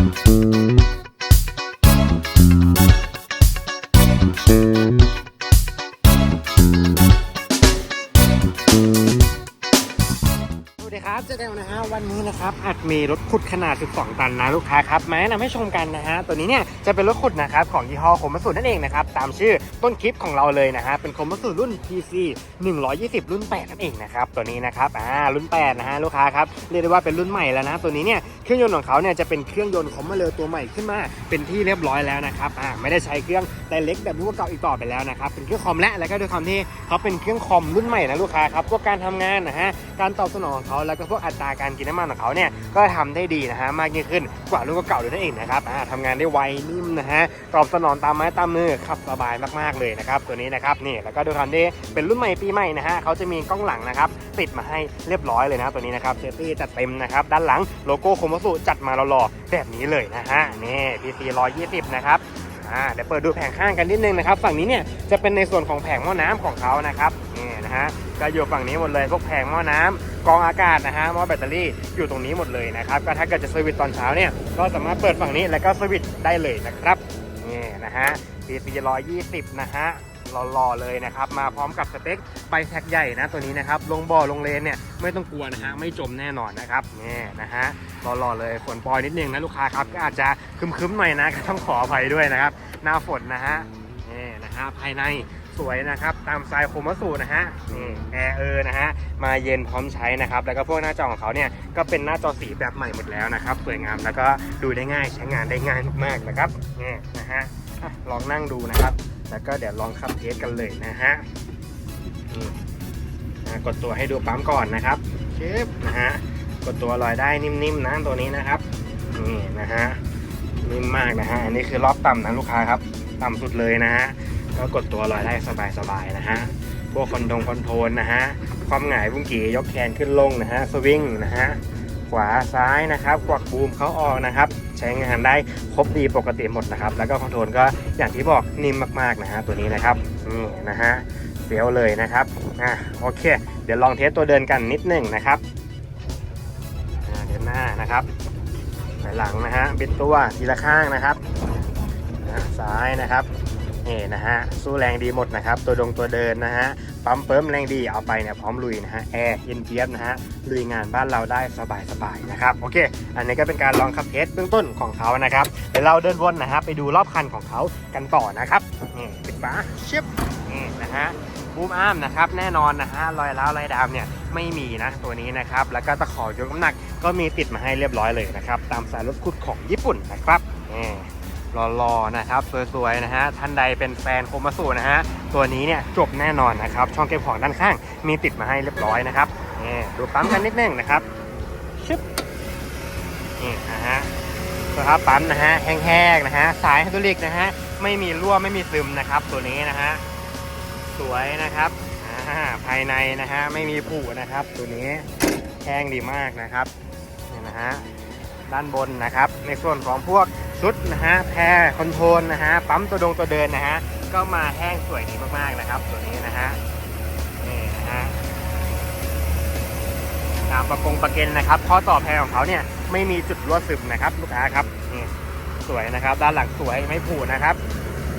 ส วัสดีครับเจอกันะฮะวันนี้นะครับอาจมีรถขุดขนาด 12 ตันนะลูกค้าครับมาแนะนำให้ชมกันนะฮะตัวนี้เนี่ยจะเป็นรถขุดนะครับของยี่ห้อโคมัสุนั่นเองนะครับตามชื่อต้นคลิปของเราเลยนะฮะเป็นโคมัสุรุ่น PC 120 รุ่น 8 นั่นเองนะครับตัวนี้นะครับอ่ารุ่น 8 นะฮะลูกค้าครับเรียกได้ว่าเป็นรุ่นใหม่แล้วนะตัวนี้เนี่ยเครื่องยนต์ของเขาเนี่ยจะเป็นเครื่องยนต์คอมมาเลอร์ตัวใหม่ขึ้นมาเป็นที่เรียบร้อยแล้วนะครับอ่าไม่ได้ใช้เครื่องไดเล็กแบบรุ่นเก่าอีกต่อไปแล้วนะครับเป็นเครื่องคอมและแล้วก็ด้วยความที่เขาเป็นเครื่องคอมรุ่นใหม่นะลูกค้าครับพวกการทำงานนะฮะการตอบสนองของเขาแล้วก็พวกอัตราการกินน้ำมันของเขาเนี่ยก็ทำได้ดีนะฮะมากยิ่งขึ้นกว่ารุ่นเก่าๆเลยนั่นเองนะครับทำงานได้ไวนิ่มนะฮะตอบสนองตามไม้ตามมือขับสบายมากๆเลยนะครับตัวนี้นะครับนี่แล้วก็ด้วยความที่เป็นรุ่นใหม่ปีใหม่นะฮะเขาจะมีกล้องหลังนะครับติดมาให้เรียบร้อยเลยนะตัวนี้นะครับเซฟตี้จัดเต็มนะครับด้านหลังโลโก้โคมัสุจัดมาหล่อๆแบบนี้เลยนะฮะนี่ PC 120 นะครับ่าเดี๋ยวเปิดดูแผงข้างกันนิดนึงนะครับ ฝั่งนี้เนี่ยจะเป็นในส่วนของแผงหม้อน้ำของเขานะครับนี่นะฮะก็อยู่ฝั่งนี้หมดเลยพวกแผงหม้อน้ำ กองอากาศนะฮะมอแบตเตอรี่อยู่ตรงนี้หมดเลยนะครับก็ถ้าเกิดจะสวิตช์ตอนเช้าเนี่ยก็สามารถเปิดฝั่งนี้แล้วก็สวิตช์ได้เลยนะครับนี่นะฮะ PC 120นะฮะหล่อๆเลยนะครับ มาพร้อมกับสเปคไบแท็กใหญ่นะตัวนี้นะครับ ลงบ่อลงเลนเนี่ยไม่ต้องกลัวนะฮะไม่จมแน่นอนนะครับนี่นะฮะรอๆเลยฝนปอยนิดนึงนะลูกค้าครับก็อาจจะคึมๆหน่อยนะก็ต้องขออภัยด้วยนะครับ หน้าฝนนะฮะนี่นะฮะภายใน สวยนะครับ ตามสไตล์โคมัสูนะฮะนี่แอร์เออนะฮะมาเย็นพร้อมใช้นะครับ แล้วก็พวกหน้าจอของเขาเนี่ยก็เป็นหน้าจอสีแบบใหม่หมดแล้วนะครับสวยงามแล้วก็ดูได้ง่ายใช้งานได้ง่ายมากๆนะครับนี่นะฮะลองนั่งดูนะครับ แล้วก็เดี๋ยวลองขับเทสกันเลยนะฮะนี่กดตัวให้ดูปั๊มก่อนนะครับชึบนะฮะกดตัวลอยได้นิ่มๆนะตัวนี้นะครับนี่นะฮะนิ่มมากนะฮะอันนี้คือรอบต่ำนะลูกค้าครับ ต่ำสุดเลยนะฮะ ก็กดตัวลอยได้สบายๆนะฮะ พวกคอนโทงคอนโทรลนะฮะ ความหงายบุ้งกี่ยกแขนขึ้นลงนะฮะ สวิงนะฮะ ขวาซ้ายนะครับ กวักบูมเขาออกนะครับ ใช้งานได้ครบดีปกติหมดนะครับ แล้วก็คอนโทรลก็อย่างที่บอกนิ่มมากๆนะฮะตัวนี้นะครับ นี่นะฮะเฟี้ยวเลยนะครับ อะโอเค เดี๋ยวลองเทสตัวเดินกันนิดนึงนะครับเดินหน้านะครับไปหลังนะฮะบิดตัวทีละข้างนะครับซ้ายนะครับ นี่นะฮะสู้แรงดีหมดนะครับ ตัวดงตัวเดินนะฮะปั๊มเปิมแรงดีเอาไปเนี่ยพร้อมลุยนะฮะแอร์เย็นเจี๊ยบนะฮะลุยงานบ้านเราได้สบายๆนะครับโอเค อันนี้ก็เป็นการลองขับเทสเบื้องต้นของเขานะครับเดี๋ยวเราเดินวนนะฮะไปดูรอบคันของเขากันต่อนะครับนี่ปิดฝาชิบนี่นะฮะบูมอาร์มนะครับแน่นอนนะฮะรอยร้าวรอยดามเนี่ยไม่มีนะตัวนี้นะครับแล้วก็ตะขอยกน้ำหนักก็มีติดมาให้เรียบร้อยเลยนะครับตามสายรถขุดของญี่ปุ่นนะครับนี่ รอๆนะครับสวยๆนะฮะท่านใดเป็นแฟนโคมาสุนะฮะตัวนี้เนี่ยจบแน่นอนนะครับช่องเก็บของด้านข้างมีติดมาให้เรียบร้อยนะครับนี่ดูปั๊มกันนิดนึงนะครับชึบนี่นะฮะสภาพปั๊มนะฮะแห้งๆนะฮะสายไฮดรอลิกนะฮะไม่มีรั่วไม่มีซึมนะครับตัวนี้นะฮะสวยนะครับอ่าภายในนะฮะไม่มีผุนะครับ ตัวนี้แห้งดีมากนะครับนี่นะฮะด้านบนนะครับ ในส่วนของพวก ชุดนะฮะแพรคอนโทรลนะฮะปั๊มตัวดงตัวเดินนะฮะก็มาแห้งสวยดีมากๆนะครับ ตัวนี้นะฮะนี่นะฮะตามประกงประเก็นนะครับข้อต่อแพรของเขาเนี่ยไม่มีจุดรั่วซึมนะครับลูกค้าครับนี่สวยนะครับ ด้านหลังสวยไม่ผุนะครับ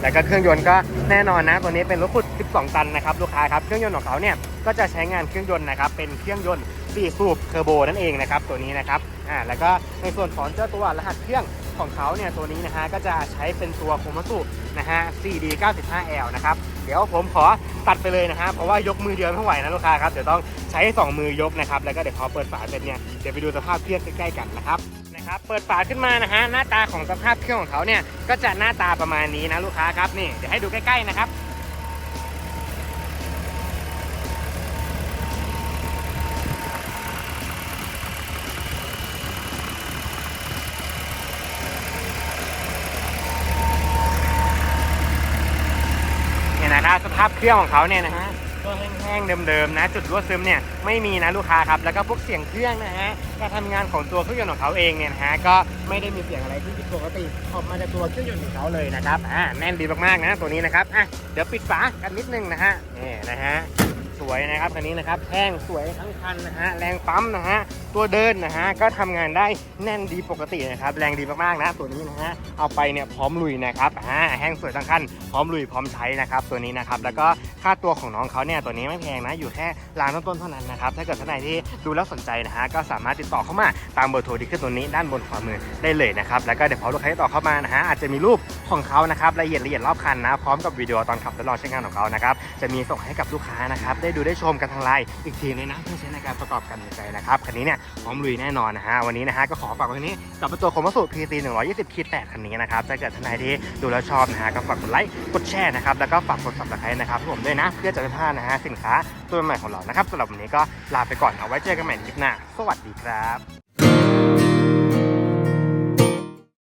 แล้วก็เครื่องยนต์ก็แน่นอนนะ ตัวนี้เป็นรถขุด 12 ตันนะครับลูกค้าครับเครื่องยนต์ของเขาเนี่ยก็จะใช้งานเครื่องยนต์นะครับเป็นเครื่องยนต์4สูบเทอร์โบนั่นเองนะครับตัวนี้นะครับอ่าแล้วก็ในส่วนของเจ้าตัวรหัสเครื่อง ของเขาเนี่ยตัวนี้นะฮะก็จะใช้เป็นตัวโคมัสุนะฮะ 4D 95L นะครับ เดี๋ยวผมขอตัดไปเลยนะฮะเพราะว่ายกมือเดียวไม่ไหวนะลูกค้าครับเดี๋ยวต้องใช้ 2 มือยกนะครับแล้วก็เดี๋ยวพอเปิดฝาเสร็จเนี่ยเดี๋ยวไปดูสภาพเครื่องใกล้ๆกันนะครับนะครับเปิดฝาขึ้นมานะฮะหน้าตาของสภาพเครื่องของเขาเนี่ยก็จะหน้าตาประมาณนี้นะลูกค้าครับนี่เดี๋ยวให้ดูใกล้ๆนะครับเนี่ยนะครับ สภาพเครื่องของเขาเนี่ยนะฮะก็แห้งๆเดิมๆนะ จุดรั่วซึมเนี่ยไม่มีนะลูกค้าครับ แล้วก็พวกเสียงเครื่องนะฮะการทำงานของตัวเครื่องยนต์ของเขาเองเนี่ยนะฮะก็ไม่ได้มีเสียงอะไรที่ผิดปกติออกมาจากตัวเครื่องยนต์ของเขาเลยนะครับอ่าแน่นดีมากๆนะตัวนี้นะครับอะเดี๋ยวปิดฝากันนิดนึงนะฮะนี่นะฮะ สวยนะครับคันนี้นะครับแห้งสวยทั้งคันนะฮะแรงปั๊มนะฮะตัวเดินนะฮะก็ทำงานได้แน่นดีปกตินะครับแรงดีมากๆนะตัวนี้นะฮะเอาไปเนี่ยพร้อมลุยนะครับอ่าแห้งสวยทั้งคันพร้อมลุยพร้อมใช้นะครับตัวนี้นะครับแล้วก็ค่าตัวของน้องเขาเนี่ยตัวนี้ไม่แพงนะอยู่แค่ร้านต้นๆเท่านั้นนะครับถ้าเกิดท่านไหนที่ดูแล้วสนใจนะฮะก็สามารถติดต่อเข้ามาตามเบอร์โทรที่ขึ้นตัวนี้ด้านบนขวามือได้เลยนะครับแล้วก็เดี๋ยวพอลูกค้าติดต่อเข้ามานะฮะอาจจะมีรูปของเขานะครับละเอียดละเอียดรอบคันนะพร้อมกับวิดีโอตอนขับและรอใช้งานของเขานะครับจะมีส่งให้กับลูกค้านะครับได้ดูได้ชมกันทางไลน์อีกทีเลยนะเพื่อใช้ในการประกอบการตัดสินใจนะครับคันนี้เนี่ยพร้อมลุยแน่นอนนะฮะวันนี้นะฮะก็ขอฝากไว้นี้กับตัวคมวัสดุ PC 120คิด8คันนี้นะครับถ้าเกิดท่านใดที่ดูแล้วชอบนะฮะก็ฝากกดไลค์กดแชร์นะครับแล้วก็ฝากกด subscribe นะครับผมด้วยนะเพื่อจะไม่พลาดนะฮะสินค้าตัวใหม่ของเรานะครับสำหรับวันนี้ก็ลาไปก่อนเอาไว้เจอกันใหม่ในคลิปหน้าสวัสดีครับ